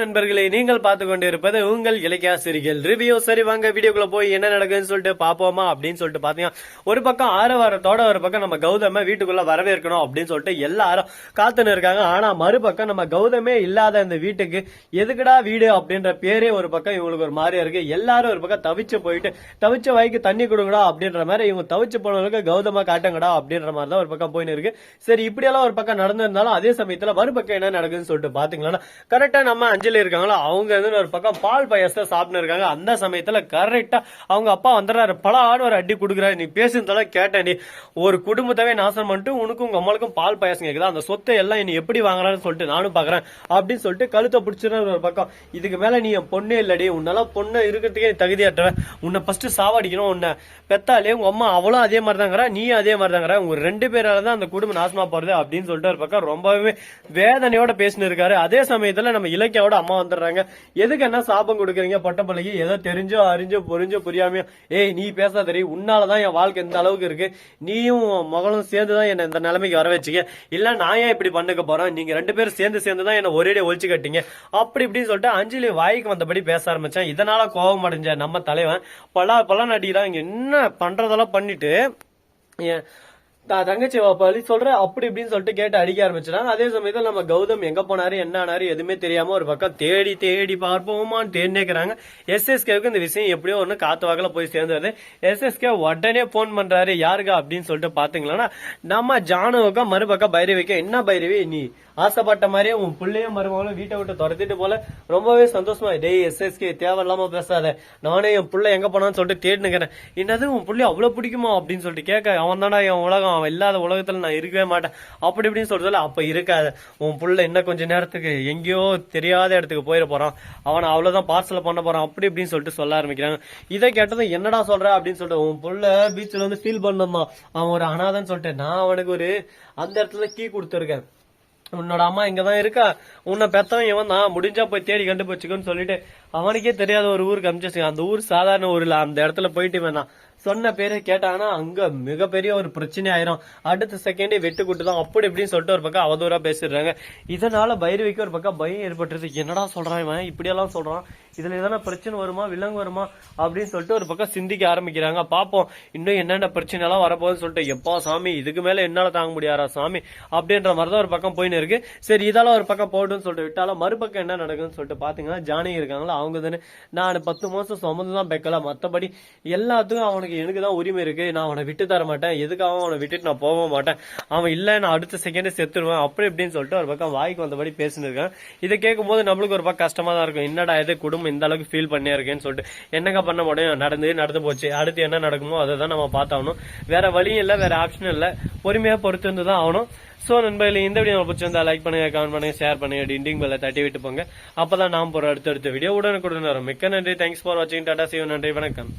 நண்பர்களே நீங்கள் பார்த்து கொண்டிருப்பது உங்கள் இலக்கியாசிரிகள் ரிவ்யூ. சரி வாங்க வீடியோக்குள்ள போய் என்ன நடக்குதுன்னு சொல்லிட்டு பாப்போமா அப்படின்னு சொல்லிட்டு பாத்தீங்கன்னா ஒரு பக்கம் ஆரவாரத்தோட ஒரு பக்கம் நம்ம கௌதம வீட்டுக்குள்ள வரவேற்கணும் அப்படின்னு சொல்லிட்டு எல்லாரும் காத்துன்னு இருக்காங்க. ஆனா மறுபக்கம் நம்ம கௌதமே இல்லாத இந்த வீட்டுக்கு எதுக்குடா வீடு அப்படின்ற பேரே ஒரு பக்கம் இவங்களுக்கு ஒரு மாதிரியா இருக்கு. எல்லாரும் ஒரு பக்கம் தவிச்சு போயிட்டு தவிச்ச வாய்க்கு தண்ணி கொடுங்கடா அப்படின்ற மாதிரி இவங்க தவிச்சு போனவங்களுக்கு கௌதமா காட்டுங்கடா அப்படின்ற மாதிரி தான் ஒரு பக்கம் போயின்னு இருக்கு. சரி இப்படியெல்லாம் ஒரு பக்கம் நடந்திருந்தாலும் அதே சமயத்துல மறுபக்கம் என்ன நடக்குதுன்னு சொல்லிட்டு பாத்தீங்கன்னா கரெக்டா நம்ம அஞ்சலி இருக்காங்களோ அவங்க வந்து ஒரு பக்கம் பால் பாயசத்தை சாப்பிட்டு இருக்காங்க. அந்த சமயத்துல கரெக்டா அவங்க அப்பா வந்துடுறாரு. பல ஆடு ஒரு அடி கொடுக்குறாரு. நீ பேசுனதெல்லாம் கேட்டேன். நீ ஒரு குடும்பத்தவே நாசம் பண்ணிட்டு உனக்கும் உங்க அம்மாளுக்கும் பால் பாயசம் கேக்குதா? அந்த சொத்தை எல்லாம் நீ எப்படி வாங்குறான்னு சொல்லிட்டு நானும் பாக்குறேன். அப்படின்னு சொல்லிட்டு கழுத்தை பிடிச்சிருந்த ஒரு பக்கம். இதுக்கு மேல நீ என் பொண்ணே இல்லடி. உன்னால பொண்ணு இருக்கிறதுக்கே நீ தகுதியாற்றவன் உன்னை ஃபர்ஸ்ட் சாவடிக்கணும். உன்னை பெத்தாலே உங்க அம்மா அவளும் அதே மாதிரி தாங்கிறா அதே மாதிரி தாங்கிற உங்க ரெண்டு பேரால தான் அந்த குடும்பம் நாசமா போறது அப்படின்னு சொல்லிட்டு ஒரு பக்கம் ரொம்பவே வேதனையோட பேசினு இருக்காரு. அதே சமயத்துல நம்ம இலக்கியாவோட அம்மா வந்துடுறாங்க. எதுக்கு என்ன சாபம் கொடுக்குறீங்க? பட்டப்பள்ளிக்கு ஏதோ தெரிஞ்சோ அறிஞ்சோ புரிஞ்சோ புரியாமையோ. ஏய் நீ பேச தெரியும் உன்னாலதான் என் வாழ்க்கை இந்த அளவுக்கு இருக்கு. நீயும் மகளும் சேர்ந்து தான் என்ன இந்த நிலைமைக்கு வர வச்சுக்க. இல்ல நான் ஏன் இப்படி பண்ணுக்க போறேன்? நீங்க ரெண்டு பேரும் சேர்ந்து சேர்ந்து தான் என்ன ஒரே ஒழிச்சு கட்டிங்க. அப்படி இப்படின்னு சொல்லிட்டு அஞ்சலி வாய்க்கு வந்தபடி பேச ஆரம்பிச்சேன். இதனால கோபம் அடைஞ்ச நம்ம தலைவன் பல பல நடிகரான் இங்க என்ன பண்றதெல்லாம் பண்ணிட்டு என் தங்கச்சி பழி சொல்ற அப்படி இப்படின்னு சொல்லிட்டு கேட்டு அடிக்க ஆரம்பிச்சிட்டாங்க அதே சமயத்துல நம்ம கௌதம் எங்க போனாரு என்ன ஆனாரு எதுவுமே தெரியாம ஒரு பக்கம் தேடி தேடி பார்ப்போமான்னு தேடினேக்கிறாங்க எஸ்எஸ்கேவுக்கு இந்த விஷயம் எப்படியோ ஒண்ணு காத்து வாக்குல போய் சேர்ந்தது எஸ்எஸ்கே உடனே போன் பண்றாரு யாருக்கா அப்படின்னு சொல்லிட்டு பாத்தீங்களன்னா நம்ம ஜானுவுக்கும் மறுபக்கம் பைரவிக்கும் என்ன பைரவி நீ ஆசைப்பட்ட மாதிரியே உன் பிள்ளையும் மருமகளும் வீட்டை விட்டு துரத்திட்டு போல ரொம்பவே சந்தோஷமா டேய் எஸ்எஸ்கே தேவையில்லாம பேசாத. நானே என் பிள்ளை எங்க போனான்னு சொல்லிட்டு தேடினுக்கிறேன் என்னது உன் பிள்ளை அவ்வளவு பிடிக்குமா? அப்படின்னு சொல்லிட்டு கேட்க அவன் தானா என் உலகம். அவன் இல்லாத உலகத்துல நான் இருக்கவே மாட்டேன். அப்படி இப்படின்னு சொல்றதுல அப்ப இருக்காது. உன் புள்ள இன்னும் கொஞ்ச நேரத்துக்கு எங்கேயோ தெரியாத இடத்துக்கு போயிட போறான். அவனை அவ்வளவுதான் பார்சல் பண்ண போறான். அப்படி இப்படின்னு சொல்லிட்டு சொல்ல ஆரம்பிக்கிறாங்க. இதை கேட்டதும் என்னடா சொல்ற அப்படின்னு சொல்லிட்டு உன் புள்ள பீச்ல வந்து ஃபீல் பண்ணமா அவன் ஒரு அனாதன்னு சொல்லிட்டு நான் அவனுக்கு ஒரு அந்த இடத்துல கீ கொடுத்துருக்கேன். உன்னோட அம்மா இங்கதான் இருக்கா? உன்னை பெத்தவன் இவன் தான் முடிஞ்சா போய் தேடி கண்டுபிடிச்சுக்கோன்னு சொல்லிட்டு அவனுக்கே தெரியாத ஒரு ஊருக்கு அனுப்பிச்சு அந்த ஊர் சாதாரண ஊர்ல அந்த இடத்துல போயிட்டு வேணாம் சொன்ன பேரை கேட்டானா அங்க மிகப்பெரிய ஒரு பிரச்சனை ஆயிரும். அடுத்த செகண்டே வெட்டு குட்டு தான் அப்படி இப்படின்னு சொல்லிட்டு ஒரு பக்கம் அவதூறா பேசிடுறாங்க. இதனால பைரவிக்கு ஒரு பக்கம் பயம் ஏற்பட்டுருது. என்னடா சொல்றான் இவன்? இப்படியெல்லாம் சொல்றான். இதுல எதனா பிரச்சனை வருமா? விலங்கு வருமா? அப்படின்னு சொல்லிட்டு ஒரு பக்கம் சிந்திக்க ஆரம்பிக்கிறாங்க. பாப்போம். இன்னும் என்னென்ன பிரச்சனை எல்லாம் வரப்போகுதுன்னு சொல்லிட்டு எப்பா சாமி இதுக்கு மேல என்னால தாங்க முடியாரா சாமி? அப்படின்ற மாதிரி தான் ஒரு பக்கம் போயின்னு இருக்கு. சரி இதெல்லாம் ஒரு பக்கம் போட்டுன்னு சொல்லிட்டு விட்டாலும் மறுபக்கம் என்ன நடக்குதுன்னு சொல்லிட்டு பாத்தீங்கன்னா ஜானகி இருக்காங்களா? அவங்க தானே நான் பத்து மாசம் சுமந்து தான் பெக்கல. மத்தபடி எல்லாத்துக்கும் அவனுக்கு எனக்கு தான் உரிமை இருக்கு. நான் அவனை விட்டு தர மாட்டேன். எதுக்காக அவனை விட்டுட்டு நான் போக மாட்டேன். அவன் இல்லை நான் அடுத்த செகண்டே செத்துருவேன். அப்படி இப்படின்னு சொல்லிட்டு ஒரு பக்கம் வாய்க்கு வந்தபடி பேசினிருக்கேன். இதை கேட்கும் போது நம்மளுக்கு ஒரு பக்கம் கஷ்டமா தான் இருக்கும். என்னடா இது? குடும்பம் இந்த அளவுக்கு ஃபீல் பண்ணியிருக்கேன்னு சொல்லிட்டு. என்னங்க பண்ண முடியும்? நடந்து நடந்து போச்சு. அடுத்து என்ன நடக்குமோ அதை தான் நம்ம பார்த்தாகணும். வேற வழியும் இல்லை வேற ஆப்ஷனும் இல்லை. பொறுமையா பொறுத்து வந்து தான் ஆகணும். சோ நண்பர்களே இந்த வீடியோ உங்களுக்கு பிடிச்சிருந்தா லைக் பண்ணுங்க கமெண்ட் பண்ணுங்க ஷேர் பண்ணுங்க டிண்டிங் பெல்ல தட்டி விட்டு போங்க. அப்பதான் நாம் போற அடுத்தடுத்த வீடியோ உடனுக்குடன் வரும். மிக்க நன்றி. தேங்க்ஸ் ஃபார் வாட்சிங் டாடா சிவ் நன்றி வணக்கம்.